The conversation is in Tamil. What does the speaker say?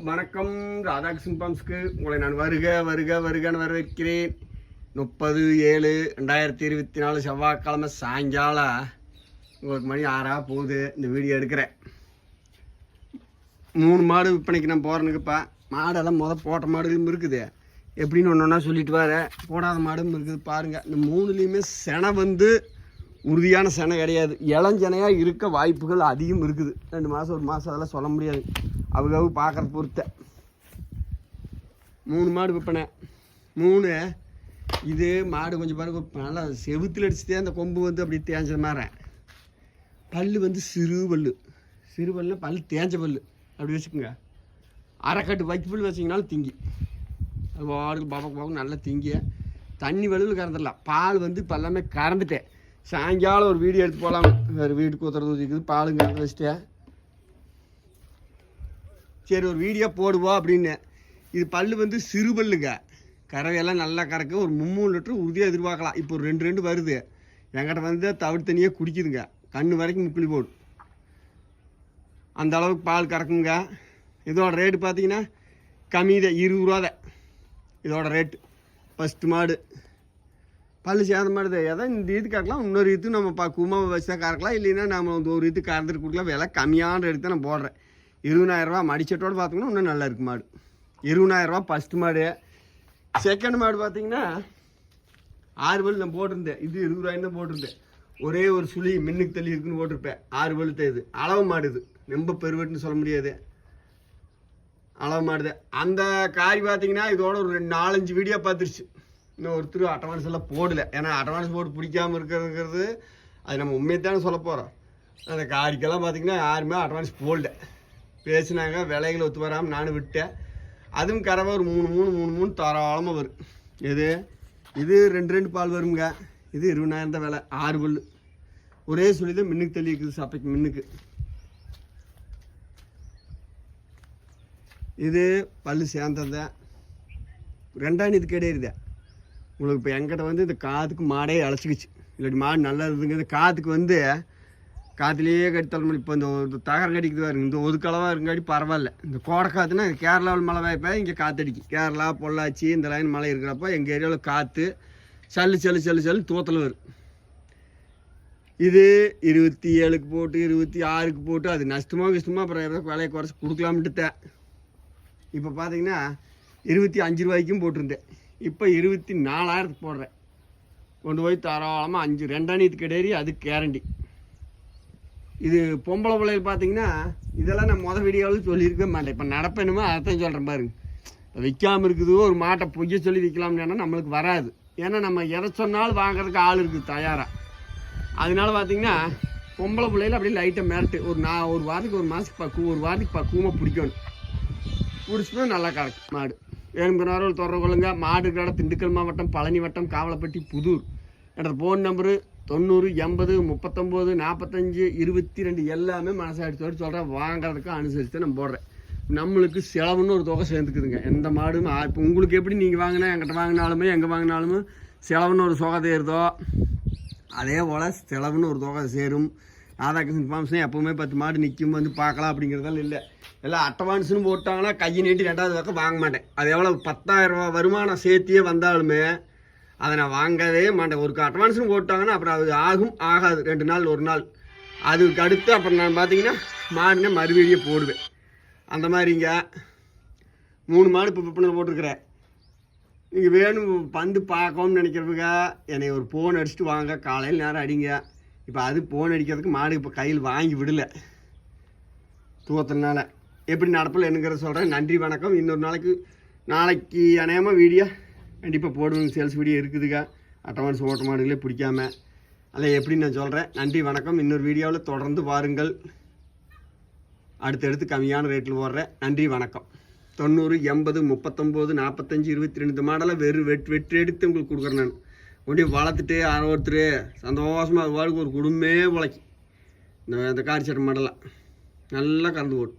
வணக்கம். ராதாகிருஷ்ணன் பம்ஸ்க்கு உங்களை நான் வருக வருக வருகன்னு வரவேற்கிறேன். முப்பது ஏழு ரெண்டாயிரத்தி இருபத்தி நாலு செவ்வாய்க்கிழமை சாயங்காலம் உங்களுக்கு மணி ஆறா போகுது. இந்த வீடியோ எடுக்கிறேன். மூணு மாடு விற்பனைக்கு நான் போகிறேனுக்குப்பா மாடெல்லாம் முத போட்ட மாடுகளும் இருக்குது. எப்படின்னு ஒன்று ஒன்றா சொல்லிட்டு வர. போடாத மாடும் இருக்குது பாருங்கள் இந்த மூணுலேயுமே செனை வந்து உறுதியான செனை கிடையாது. இளஞ்சனையாக இருக்க வாய்ப்புகள் அதிகம் இருக்குது. ரெண்டு மாதம் ஒரு மாதம் அதெல்லாம் சொல்ல முடியாது. அவங்க அவங்க பார்க்குற பொறுத்த மூணு மாடு விற்பனை. மூணு இது மாடு கொஞ்சம் பாருங்க நல்லா செவுத்தில் அடிச்சுட்டே அந்த கொம்பு வந்து அப்படி தேஞ்சது மாதிரி. பல் வந்து சிறு பல்லு. சிறு பல்லுனா பல் தேஞ்ச பல் அப்படி வச்சுக்கோங்க. அரைக்கட்டு வைக்கப்புல் வச்சிங்கனாலும் திங்கி. அது பாடுக்கு பாப்பாக்கு பாப்பாக்கு நல்லா திங்கிய. தண்ணி வலுவில் கறந்துடலாம். பால் வந்து இப்போ எல்லாமே கறந்துட்டேன். சாயங்காலம் ஒரு வீடியோ எடுத்து போகலாம் வேறு வீட்டுக்கு ஊற்றுறது ஊற்றிக்குது பாலும் கறந்து வச்சுட்டேன். சரி ஒரு வீடியோ போடுவோம் அப்படின்னு. இது பல்லு வந்து சிறு பல்லுங்க. கறவையெல்லாம் நல்லா கறக்கு ஒரு மும்மூணு லிட்டர் உறுதியாக எதிர்பார்க்கலாம். இப்போ ஒரு ரெண்டு ரெண்டு வருது. என்கிட்ட வந்து தவிடு தண்ணியாக குடிக்குதுங்க. கண்ணு வரைக்கும் முக்குளி போடும் அந்த அளவுக்கு பால் கறக்குங்க. இதோட ரேட்டு பார்த்தீங்கன்னா கம்மி தான் இருபது ரூபா தான். இதோட ரேட்டு ஃபஸ்ட்டு மாடு. பல்லு சேர்ந்த மாடுது. எதோ இந்த இது கறக்கலாம் இன்னொரு இது நம்ம பக்குவமாக வச்சு தான் கறக்கலாம். இல்லைன்னா நம்ம வந்து ஒரு இது கறந்துட்டு கொடுக்கலாம். விலை கம்மியான ரேட்டு தான் நான் போடுறேன். இருபதாயிரரூவா மடிச்சட்டோடு பார்த்தோம்னா இன்னும் நல்லா இருக்கு மாடு. இருபதாயிரரூவா ஃபஸ்ட்டு மாடு. செகண்ட் மாடு பார்த்தீங்கன்னா ஆறு பல் நான் போட்டிருந்தேன். இது இருபதாயிரம் தான் போட்டிருந்தேன். ஒரே ஒரு சுழி மின்னுக்கு தள்ளி இருக்குன்னு போட்டிருப்பேன். ஆறு பல் இது. அளவு மாடு இது. ரொம்ப பெருவெட்டுன்னு சொல்ல முடியாது. அளவு மாடுது அந்த காரி பார்த்தீங்கன்னா இதோட ஒரு ரெண்டு நாலஞ்சு வீடியோ பார்த்துருச்சு. இன்னும் ஒருத்தர் அட்வான்ஸ் எல்லாம் போடலை. ஏன்னா அட்வான்ஸ் போட்டு பிடிக்காம இருக்கிறதுங்கிறது அது நம்ம உண்மையை தானே சொல்ல போகிறோம் அந்த காரிக்கெல்லாம் பார்த்தீங்கன்னா யாருமே அட்வான்ஸ் போடல. பேசினாங்க விலைகளை ஒத்து வராமல் நானும் விட்டேன். அதுவும் கறவை ஒரு மூணு மூணு மூணு மூணு தாராளமாக வரும். எது? இது ரெண்டு ரெண்டு பால் வருங்க இது இருபதாயிரம் தான் விலை. ஆறு பல் ஒரே சொல்லி தான் மின்னுக்கு தெளிக்குது சப்பைக்கு மின்னுக்கு. இது பல்லு சேர்ந்தது. ரெண்டாம் இது கிடையாது உங்களுக்கு இப்போ எங்கிட்ட வந்து இந்த காற்றுக்கு மாடே அழைச்சிக்கிச்சு. இல்லாட்டி மாடு நல்லா இருந்துங்க இந்த காற்றுக்கு வந்து காற்றுலேயே கட்டி தலைமுறை இப்போ இந்த ஒரு தகரம் கடிக்குது பாருங்க. இந்த ஒதுக்களவாக இருங்காடி பரவாயில்ல. இந்த கோடை காற்றுனா கேரளாவில் மழை வாய்ப்பா இங்கே காற்றடிக்கும் கேரளா பொள்ளாச்சி இந்த லைன் மழை இருக்கிறப்ப எங்கள் ஏரியாவில் காற்று சல்லு சல்லு சல்லு சல்லு தூத்தில் வரும். இது இருபத்தி ஏழுக்கு போட்டு இருபத்தி ஆறுக்கு போட்டு அது நஷ்டமாக கஷ்டமாக அப்புறம் ஏதாவது விலையை குறைச்சி கொடுக்கலான்னுட்டுதான் இப்போ பார்த்தீங்கன்னா இருபத்தி அஞ்சு ரூபாய்க்கும் போட்டிருந்தேன். இப்போ இருபத்தி நாலாயிரத்துக்கு போடுறேன். கொண்டு போய் தாராளமாக அஞ்சு ரெண்டாணியத்துக்கு இடையே அது கேரண்டி. இது பொம்பளை பிள்ளைகள் பார்த்தீங்கன்னா இதெல்லாம் நான் மொதல் வீடியோவில் சொல்லியிருக்கவே மாட்டேன். இப்போ நடப்பேனுமோ அதைத்தான் சொல்கிறேன் பாருங்க. இப்போ விற்காமல் இருக்குது ஒரு மாட்டை பொய்ய சொல்லி விற்கலாம்னு நம்மளுக்கு வராது. ஏன்னா நம்ம எதை சொன்னாலும் வாங்குறதுக்கு ஆள் இருக்குது தயாராக அதனால பார்த்தீங்கன்னா பொம்பளை பிள்ளைகள் அப்படியே லைட்டை மிரட்டு. ஒரு நான் ஒரு வாரத்துக்கு ஒரு மாதத்துக்கு பக்குவம் ஒரு வாரத்துக்கு பக்குவமாக பிடிக்கணும். பிடிச்சினா நல்லா கிடக்கும் மாடு. வேணுங்கிறவர்கள் தொடர்பு கொள்ளுங்க. மாடு கடை திண்டுக்கல் மாவட்டம் பழனி வட்டம் காவலப்பட்டி புதூர். என்ற ஃபோன் நம்பரு தொண்ணூறு எண்பது முப்பத்தொம்போது நாற்பத்தஞ்சு இருபத்தி ரெண்டு எல்லாமே மனசாட்சியோடு சொல்கிறேன் வாங்குறதுக்கு அனுசரித்து நான் போடுறேன். நம்மளுக்கு செலவுன்னு ஒரு தொகை சேர்ந்துக்குதுங்க. எந்த மாடும் இப்போ உங்களுக்கு எப்படி நீங்கள் வாங்கினா எங்கிட்ட வாங்கினாலுமே எங்கே வாங்கினாலுமே செலவுன்னு ஒரு தொகை தேருதோ அதே போல் செலவுன்னு ஒரு தொகை சேரும். ராதாகிருஷ்ணன் ஃபார்ம்ஸ்னால் எப்போவுமே பத்து மாடு நிற்கும் வந்து பார்க்கலாம் அப்படிங்கிறதெல்லாம் இல்லை. எல்லாம் அட்வான்ஸ்னு போட்டாங்கன்னா கையை நீட்டி ரெண்டாவது பக்கம் வாங்க மாட்டேன். அது எவ்வளோ பத்தாயிரம் ரூபா வருமானம் சேர்த்தியே வந்தாலுமே அதை நான் வாங்கவே மாட்டேன். ஒரு அட்வான்ஸும் போட்டாங்கன்னா அப்புறம் அது ஆகும் ஆகாது. ரெண்டு நாள் ஒரு நாள். அதுக்கு அடுத்து அப்புறம் நான் பார்த்தீங்கன்னா மாடுனே மறுபடியும் போடுவேன். அந்த மாதிரிங்க மூணு மாடு இப்போ விற்பனை போட்டிருக்கிறேன். நீங்கள் வேணும் பந்து பார்க்கணும்னு நினைக்கிறவங்க என்னை ஒரு ஃபோன் அடிச்சுட்டு வாங்க. காலையில் நேரம் அடிங்க. இப்போ அது ஃபோன் அடிக்கிறதுக்கு மாடு இப்போ கையில் வாங்கி விடலை. தூக்கத்தினால. எப்படி நடப்பில் என்னங்கிறத சொல்கிறேன் நன்றி வணக்கம். இன்னொரு நாளைக்கு நாளைக்கு அநேகமாக வீடியோ கண்டிப்பாக போடுவேங்க சேல்ஸ் வீடியோ இருக்குதுங்க அட்டவான்ஸ் ஓட்ட மாடுகளே பிடிக்காம. அதில் எப்படி நான் சொல்கிறேன் நன்றி வணக்கம். இன்னொரு வீடியோவில் தொடர்ந்து பாருங்கள் அடுத்தடுத்து கம்மியான ரேட்டில் போடுறேன். நன்றி வணக்கம். தொண்ணூறு எண்பது முப்பத்தொம்போது நாற்பத்தஞ்சு இருபத்தி ரெண்டு மாடலை வெறும் வெட் வெற்றி எடுத்து உங்களுக்கு கொடுக்குறேன் நான். கொண்டு வளர்த்துட்டு யாரோ ஒருத்தர் சந்தோஷமாக அது வாழ்க்கை ஒரு குடும்பமே உழைக்கும். இந்த இந்த காரி சட்டை மாடலாம் நல்லா கறந்து போட்டு.